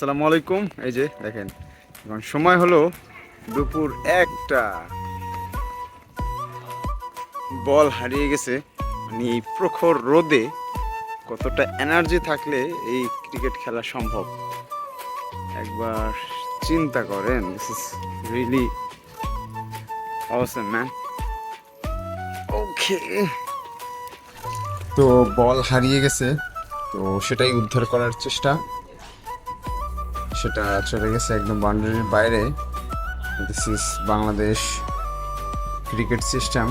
আসসালামু আলাইকুম। এই যে দেখেন, এখন সময় হলো দুপুর একটা। বল হারিয়ে গেছে। মানে এই প্রখর রোদে কতটা এনার্জি থাকলে এই ক্রিকেট খেলা সম্ভব? একবার চিন্তা করেন this is really awesome man okay তো বল হারিয়ে গেছে, তো সেটাই উদ্ধার করার চেষ্টা। সেটা চলে গেছে একদম বাউন্ডারির বাইরে। This is Bangladesh cricket system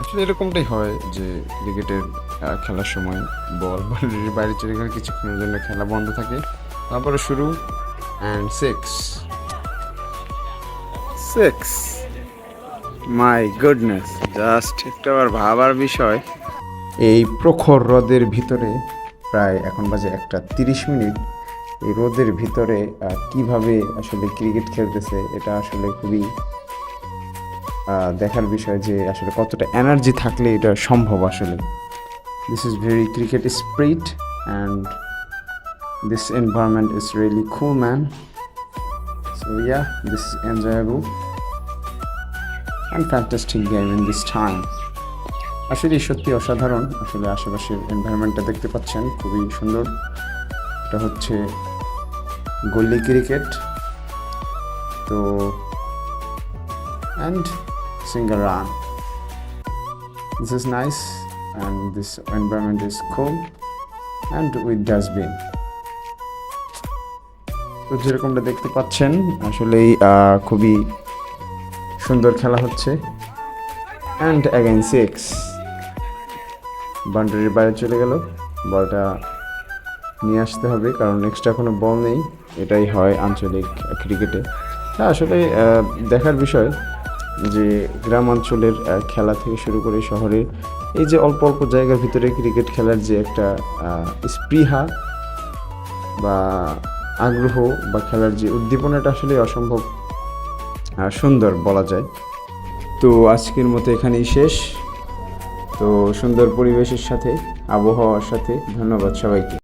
আসলে এরকমটাই হয় যে ক্রিকেটের খেলার সময় বল বাউন্ডারির বাইরে চলে গেলে কিছুক্ষণের জন্য খেলা বন্ধ থাকে। তারপরে শুরু and six six my goodness just একটা আবার ভাবার বিষয়। এই প্রখর হ্রদের ভিতরে প্রায় এখন বাজে একটা তিরিশ মিনিট। এই রোদের ভিতরে কীভাবে আসলে ক্রিকেট খেলতেছে, এটা আসলে খুবই দেখার বিষয় যে আসলে কতটা এনার্জি থাকলে এটা সম্ভব আসলে। This is very cricket spirit and this environment is really cool man so yeah this enjoyable and fantastic game in this time আসলে সত্যি অসাধারণ। আসলে আশেপাশের এনভায়রনমেন্টটা দেখতে পাচ্ছেন, খুবই সুন্দর। এটা হচ্ছে গল্লি ক্রিকেট, তো and single run this is nice and this environment is cool and with dustbin তো যেরকমটা দেখতে পাচ্ছেন, আসলেই খুবই সুন্দর খেলা হচ্ছে। অ্যান্ড অ্যাগেন সিক্স বাউন্ডারির বাইরে চলে গেল। বলটা নিয়ে আসতে হবে, কারণ এক্সট্রা কোনো বল নেই। এটাই হয় আঞ্চলিক ক্রিকেটে। হ্যাঁ আসলে দেখার বিষয় যে গ্রাম অঞ্চলের খেলা থেকে শুরু করে শহরে এই যে অল্প অল্প জায়গার ভিতরে ক্রিকেট খেলার যে একটা স্পৃহা বা আগ্রহ বা খেলার যে উদ্দীপনাটা আসলে অসম্ভব সুন্দর বলা যায়। তো আজকের মতো এখানেই শেষ। তো সুন্দর পরিবেশের সাথে, আবহাওয়ার সাথে ধন্যবাদ সবাইকে।